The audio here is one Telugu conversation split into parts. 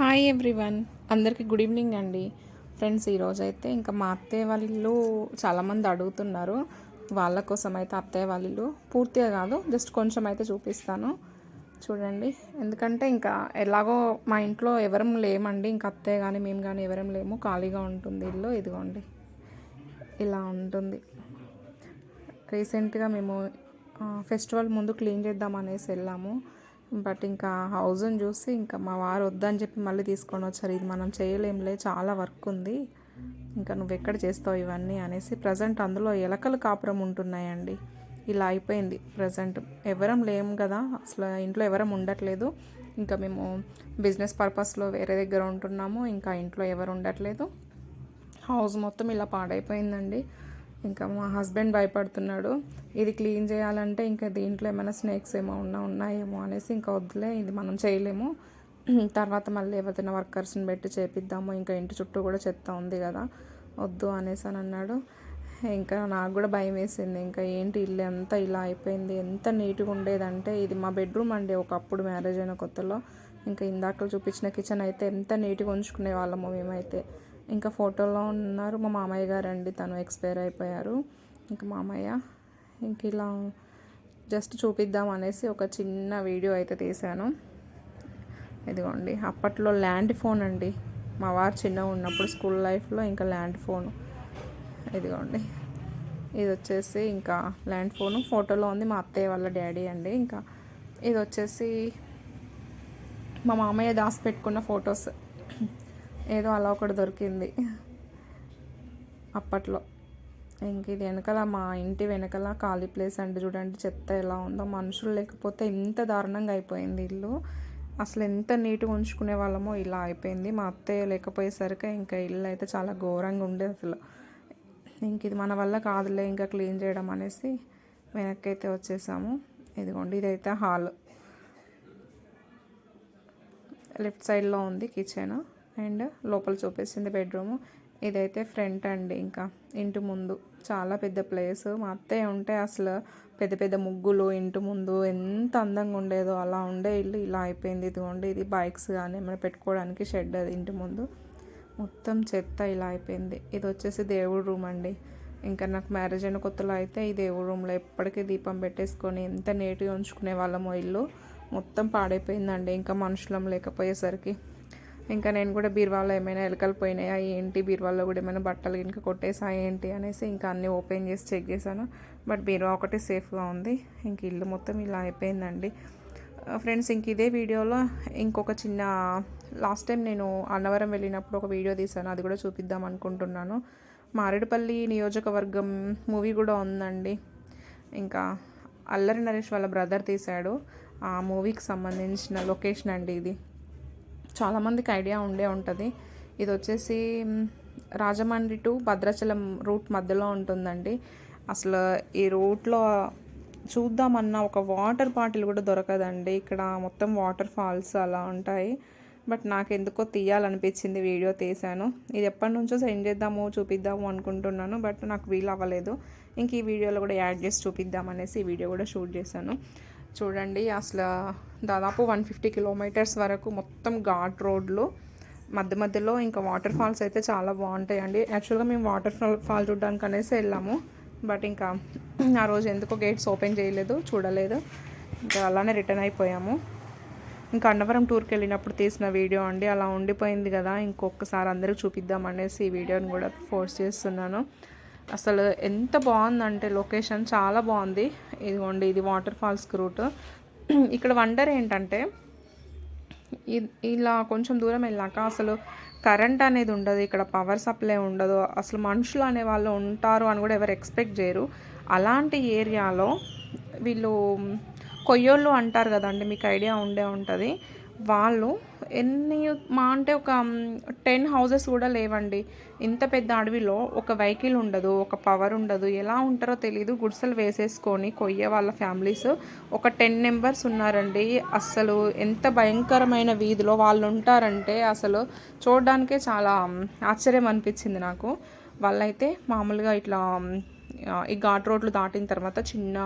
Hi everyone. అందరికీ గుడ్ ఈవినింగ్ అండి. ఫ్రెండ్స్ ఈరోజు అయితే ఇంకా మా అత్తయ్య వాళ్ళ ఇల్లు చాలామంది అడుగుతున్నారు. వాళ్ళ కోసం అయితే అత్తయ్య వాళ్ళ ఇల్లు పూర్తిగా కాదు జస్ట్ కొంచెం అయితే చూపిస్తాను. చూడండి. ఎందుకంటే ఇంకా ఎలాగో మా ఇంట్లో ఎవరం లేమండి. ఇంకా అత్తయ్య కానీ మేము కానీ ఎవరం లేము. ఖాళీగా ఉంటుంది ఇల్లు. ఇదిగోండి. ఇలా ఉంటుంది. రీసెంట్గా మేము ఫెస్టివల్ ముందు క్లీన్ చేద్దాం అనేసి వెళ్ళాము. బట్ ఇంకా హౌస్ని చూసి ఇంకా మా వారు వద్దని చెప్పి మళ్ళీ తీసుకొని వచ్చారు. ఇది మనం చేయలేంలే చాలా వర్క్ ఉంది. ఇంకా నువ్వు ఎక్కడ చేస్తావు ఇవన్నీ అనేసి ప్రజెంట్ అందులో ఎలకలు కాపురం ఉంటున్నాయండి. ఇలా అయిపోయింది ప్రజెంట్. ఎవరం లేము కదా అసలు ఇంట్లో ఎవరం ఉండట్లేదు. ఇంకా మేము బిజినెస్ పర్పస్లో వేరే దగ్గర ఉంటున్నాము ఇంకా ఇంట్లో ఎవరు ఉండట్లేదు. హౌస్ మొత్తం ఇలా పాడైపోయిందండి. ఇంకా మా హస్బెండ్ భయపడుతున్నాడు. ఇది క్లీన్ చేయాలంటే ఇంకా దీంట్లో ఏమైనా స్నేక్స్ ఏమో ఉన్నా ఉన్నాయేమో అనేసి ఇంకా వద్దులే ఇది మనం చేయలేము. తర్వాత మళ్ళీ ఎవరైనా వర్కర్స్ని పెట్టి చేపిద్దాము ఇంకా ఇంటి చుట్టూ కూడా చెత్త ఉంది కదా వద్దు అనేసి అని అన్నాడు. ఇంకా నాకు కూడా భయం వేసింది. ఇంకా ఏంటి ఇల్లు అంతా ఇలా అయిపోయింది ఎంత నీట్గా ఉండేదంటే ఇది మా బెడ్రూమ్ అండి ఒకప్పుడు మ్యారేజ్ అయిన కొత్తలో. ఇంకా ఇందాక చూపించిన కిచెన్ అయితే ఎంత నీట్గా ఉంచుకునే వాళ్ళము మేమైతే. ఇంకా ఫోటోలో ఉన్నారు మా మామయ్య గారు అండి తను ఎక్స్పైర్ అయిపోయారు. ఇంకా మామయ్య ఇంక ఇలా జస్ట్ చూపిద్దాం అనేసి ఒక చిన్న వీడియో అయితే తీశాను. ఇదిగోండి అప్పట్లో ల్యాండ్ ఫోన్ అండి. మా వారు చిన్నగా ఉన్నప్పుడు స్కూల్ లైఫ్లో ఇంకా ల్యాండ్ ఫోన్. ఇదిగోండి ఇది వచ్చేసి ఇంకా ల్యాండ్ ఫోన్. ఫోటోలో ఉంది మా అత్తయ్య వాళ్ళ డాడీ అండి. ఇంకా ఇది వచ్చేసి మా మామయ్య దాసి పెట్టుకున్న ఫొటోస్. ఏదో అలా ఒకటి దొరికింది. అప్పట్లో. ఇంక ఇది వెనకాల మా ఇంటి వెనకాల ఖాళీ ప్లేస్ అండి చూడండి చెత్త ఎలా ఉందో. మనుషులు లేకపోతే ఇంత దారుణంగా అయిపోయింది ఇల్లు. అసలు ఎంత నీట్గా ఉంచుకునే వాళ్ళమో ఇలా అయిపోయింది. మా అత్తయ్య లేకపోయేసరికి ఇంకా ఇల్లు అయితే చాలా ఘోరంగా ఉండేది అసలు. ఇంక ఇది మన వల్ల కాదులే ఇంకా క్లీన్ చేయడం అనేసి వెనక్కి అయితే వచ్చేసాము. ఇదిగోండి ఇదైతే హాల్. లెఫ్ట్ సైడ్లో ఉంది కిచెన్. అండ్ లోపల చూపిస్తుంది బెడ్రూమ్. ఇదైతే ఫ్రంట్ అండి ఇంకా. ఇంటి ముందు. చాలా పెద్ద ప్లేస్. మా అత్తయ్య ఉంటే అసలు పెద్ద పెద్ద ముగ్గులు ఇంటి ముందు ఎంత అందంగా ఉండేదో అలా ఉండే ఇల్లు. ఇలా అయిపోయింది. ఇదిగోండి ఇది బైక్స్ కానీ ఏమైనా పెట్టుకోవడానికి షెడ్ అది ఇంటి ముందు. మొత్తం చెత్త ఇలా అయిపోయింది. ఇది వచ్చేసి దేవుడు రూమ్ అండి. ఇంకా నాకు మ్యారేజ్ అయిన కొత్తలో అయితే ఈ దేవుడు రూమ్లో ఎప్పటికీ దీపం పెట్టేసుకొని ఎంత నీట్గా ఉంచుకునే వాళ్ళమో ఇల్లు. మొత్తం పాడైపోయిందండి. ఇంకా మనుషులం లేకపోయేసరికి. ఇంకా నేను కూడా బీరువాలో ఏమైనా ఎలకలు పోయినాయా? ఏంటి? బీరువాలో కూడా ఏమైనా బట్టలు ఇంకా కొట్టేసా ఏంటి అనేసి ఇంకా అన్నీ ఓపెన్ చేసి చెక్ చేశాను. బట్ బీరువా ఒకటి సేఫ్గా ఉంది. ఇంక ఇల్లు మొత్తం ఇలా అయిపోయిందండి. ఫ్రెండ్స్ ఇంక ఇదే వీడియోలో ఇంకొక చిన్న లాస్ట్ టైం నేను అన్నవరం వెళ్ళినప్పుడు ఒక వీడియో తీశాను. అది కూడా చూపిద్దాం అనుకుంటున్నాను. మారేడుపల్లి నియోజకవర్గం మూవీ కూడా ఉందండి. ఇంకా అల్లరి నరేష్ వాళ్ళ బ్రదర్ తీశాడు. ఆ మూవీకి సంబంధించిన లొకేషన్ అండి ఇది. చాలామందికి ఐడియా ఉండే ఉంటుంది. ఇది వచ్చేసి రాజమండ్రి టు భద్రాచలం రూట్ మధ్యలో ఉంటుందండి. అసలు ఈ రూట్లో చూద్దామన్న ఒక వాటర్ బాటిల్ కూడా దొరకదండి. ఇక్కడ మొత్తం వాటర్ ఫాల్స్ అలా ఉంటాయి. బట్ నాకు ఎందుకో తీయాలనిపించింది వీడియో తీశాను. ఇది ఎప్పటి నుంచో సెండ్ చేద్దాము చూపిద్దాము అనుకుంటున్నాను బట్ నాకు వీలు అవ్వలేదు ఇంక ఈ వీడియోలో కూడా యాడ్ చేసి చూపిద్దామనేసి ఈ వీడియో కూడా షూట్ చేశాను. చూడండి అసలు దాదాపు వన్ ఫిఫ్టీ కిలోమీటర్స్ వరకు మొత్తం ఘాట్ రోడ్లు. మధ్య మధ్యలో ఇంకా వాటర్ ఫాల్స్ అయితే చాలా బాగుంటాయండి. యాక్చువల్గా మేము వాటర్ ఫాల్ ఫాల్ చూడడానికి అనేసి వెళ్ళాము. బట్ ఇంకా ఆ రోజు ఎందుకో గేట్స్ ఓపెన్ చేయలేదు చూడలేదు. ఇంకా అలానే రిటర్న్ అయిపోయాము. ఇంకా అన్నవరం టూర్కి వెళ్ళినప్పుడు తీసిన వీడియో అండి. అలా ఉండిపోయింది కదా ఇంకొకసారి అందరికి చూపిద్దాం అనేసి ఈ వీడియోని కూడా ఫోర్స్ చేస్తున్నాను. అసలు ఎంత బాగుందంటే లొకేషన్ చాలా బాగుంది. ఇదిగోండి ఇది వాటర్ ఫాల్స్ రూట్. ఇక్కడ వండర్ ఏంటంటే ఇలా కొంచెం దూరం వెళ్ళాక అసలు కరెంట్ అనేది ఉండదు ఇక్కడ పవర్ సప్లై ఉండదు. అసలు మనుషులు అనే వాళ్ళు ఉంటారు అని కూడా ఎవరు ఎక్స్పెక్ట్ చేయరు. అలాంటి ఏరియాలో వీళ్ళు కొయ్యోళ్ళు అంటారు కదండి మీకు ఐడియా ఉండే ఉంటుంది. వాళ్ళు ఎన్ని మా అంటే ఒక టెన్ హౌజెస్ కూడా లేవండి. ఇంత పెద్ద అడవిలో ఒక వెహికల్ ఉండదు ఒక పవర్ ఉండదు. ఎలా ఉంటారో తెలీదు. గుడిసెలు వేసేసుకొని కొయ్యే వాళ్ళ ఫ్యామిలీస్ ఒక టెన్ మెంబర్స్ ఉన్నారండి. అసలు ఎంత భయంకరమైన వీధిలో వాళ్ళు ఉంటారంటే అసలు చూడడానికే చాలా ఆశ్చర్యం అనిపించింది నాకు. వాళ్ళైతే మామూలుగా ఇట్లా ఈ ఘాట్ రోడ్లు దాటిన తర్వాత చిన్న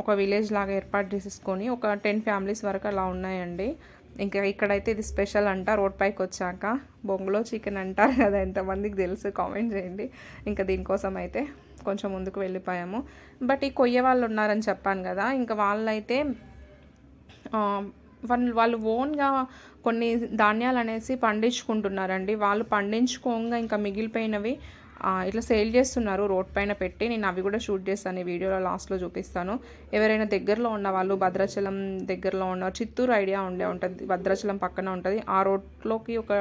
ఒక విలేజ్ లాగా ఏర్పాటు చేసేసుకొని ఒక టెన్ ఫ్యామిలీస్ వరకు అలా ఉన్నాయండి. ఇంకా ఇక్కడైతే ఇది స్పెషల్ అంట రోడ్ పైకి వచ్చాక. బొంగులో చికెన్ అంటారు కదా ఎంతమందికి తెలుసు కామెంట్ చేయండి. ఇంకా దీనికోసం అయితే కొంచెం ముందుకు వెళ్ళిపోయాము. బట్ ఈ కొయ్య వాళ్ళు ఉన్నారని చెప్పాను కదా ఇంకా వాళ్ళైతే వాళ్ళు వాళ్ళు ఓన్గా కొన్ని ధాన్యాలు అనేసి పండించుకుంటున్నారండి. వాళ్ళు పండించుకోగా ఇంకా మిగిలిపోయినవి ఇట్లా సేల్ చేస్తున్నారు రోడ్ పైన పెట్టి. నేను అవి కూడా షూట్ చేస్తాను ఈ వీడియోలో లాస్ట్లో చూపిస్తాను. ఎవరైనా దగ్గరలో ఉన్న వాళ్ళు భద్రాచలం దగ్గరలో ఉన్న చిత్తూరు ఐడియా ఉండే ఉంటుంది భద్రాచలం పక్కన ఉంటుంది. ఆ రోడ్లోకి ఒక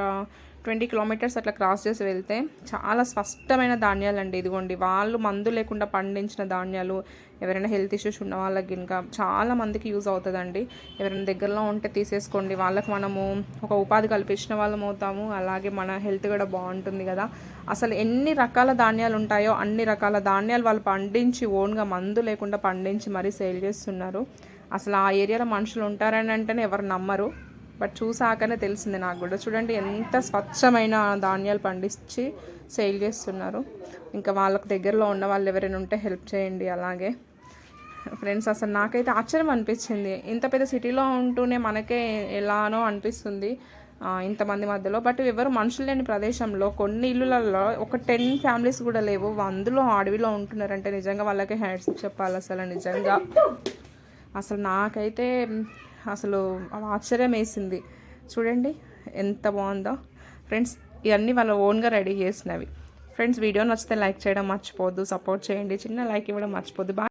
ట్వంటీ కిలోమీటర్స్ అట్లా క్రాస్ చేసి వెళ్తే చాలా స్పష్టమైన ధాన్యాలు అండి ఇదిగోండి వాళ్ళు మందు లేకుండా పండించిన ధాన్యాలు ఎవరైనా హెల్త్ ఇష్యూస్ ఉన్న వాళ్ళకి ఇంకా చాలా మందికి యూజ్ అవుతుందండి. ఎవరైనా దగ్గరలో ఉంటే తీసేసుకోండి. వాళ్ళకి మనము ఒక ఉపాధి కల్పించిన వాళ్ళం అవుతాము. అలాగే మన హెల్త్ కూడా బాగుంటుంది కదా. అసలు ఎన్ని రకాల ధాన్యాలు ఉంటాయో అన్ని రకాల ధాన్యాలు వాళ్ళు పండించి ఓన్గా మందు లేకుండా పండించి మరీ సేల్ చేస్తున్నారు. అసలు ఆ ఏరియాలో మనుషులు ఉంటారని అంటేనే ఎవరు నమ్మరు. బట్ చూసాకనే తెలిసింది నాకు కూడా. చూడండి ఎంత స్వచ్ఛమైన ధాన్యాలు పండించి సేల్ చేస్తున్నారు. ఇంకా వాళ్ళకు దగ్గరలో ఉన్న వాళ్ళు ఎవరైనా ఉంటే హెల్ప్ చేయండి అలాగే. ఫ్రెండ్స్ అసలు నాకైతే ఆశ్చర్యం అనిపించింది. ఇంత పెద్ద సిటీలో ఉంటూనే మనకే ఎలానో అనిపిస్తుంది ఇంతమంది మధ్యలో. బట్ ఎవరు మనుషులు లేని ప్రదేశంలో కొన్ని ఇల్లులలో ఒక టెన్ ఫ్యామిలీస్ కూడా లేవు. అందులో అడవిలో ఉంటున్నారంటే నిజంగా వాళ్ళకి హ్యాడ్స్ చెప్పాలి అసలు నిజంగా. అసలు నాకైతే అసలు ఆశ్చర్యం వేసింది చూడండి ఎంత బాగుందో. ఫ్రెండ్స్ ఇవన్నీ వాళ్ళ ఓన్గా రెడీ చేసినవి. ఫ్రెండ్స్ వీడియో నచ్చితే లైక్ చేయడం మర్చిపోద్దు సపోర్ట్ చేయండి. చిన్న లైక్ ఇవ్వడం మర్చిపోద్దు బాగా